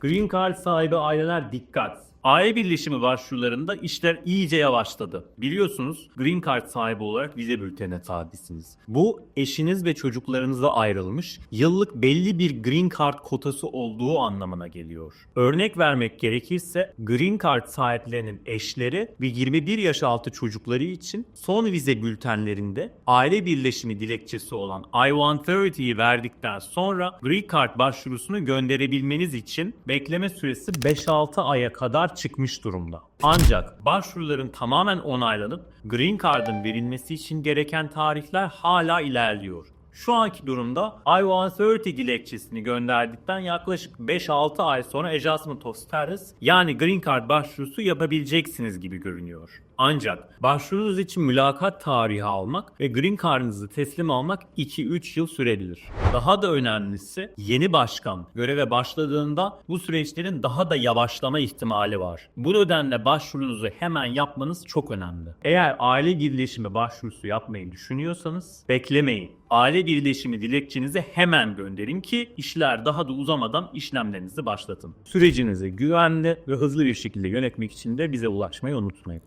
Green Card sahibi aileler dikkat. Aile birleşimi başvurularında işler iyice yavaşladı. Biliyorsunuz Green Card sahibi olarak vize bültenine tabisiniz. Bu eşiniz ve çocuklarınıza ayrılmış yıllık belli bir Green Card kotası olduğu anlamına geliyor. Örnek vermek gerekirse Green Card sahiplerinin eşleri ve 21 yaş altı çocukları için son vize bültenlerinde aile birleşimi dilekçesi olan I-130'yi verdikten sonra Green Card başvurusunu gönderebilmeniz için bekleme süresi 5-6 aya kadar çıkmış durumda. Ancak başvuruların tamamen onaylanıp Green Card'ın verilmesi için gereken tarihler hala ilerliyor. Şu anki durumda I-130 dilekçesini gönderdikten yaklaşık 5-6 ay sonra Adjustment of Status yani Green Card başvurusu yapabileceksiniz gibi görünüyor. Ancak başvurunuz için mülakat tarihi almak ve Green Card'ınızı teslim almak 2-3 yıl sürebilir. Daha da önemlisi yeni başkan göreve başladığında bu süreçlerin daha da yavaşlama ihtimali var. Bu nedenle başvurunuzu hemen yapmanız çok önemli. Eğer aile birleşimi başvurusu yapmayı düşünüyorsanız beklemeyin. Aile birleşimi dilekçenizi hemen gönderin ki işler daha da uzamadan işlemlerinizi başlatın. Sürecinizi güvenli ve hızlı bir şekilde yönetmek için de bize ulaşmayı unutmayın.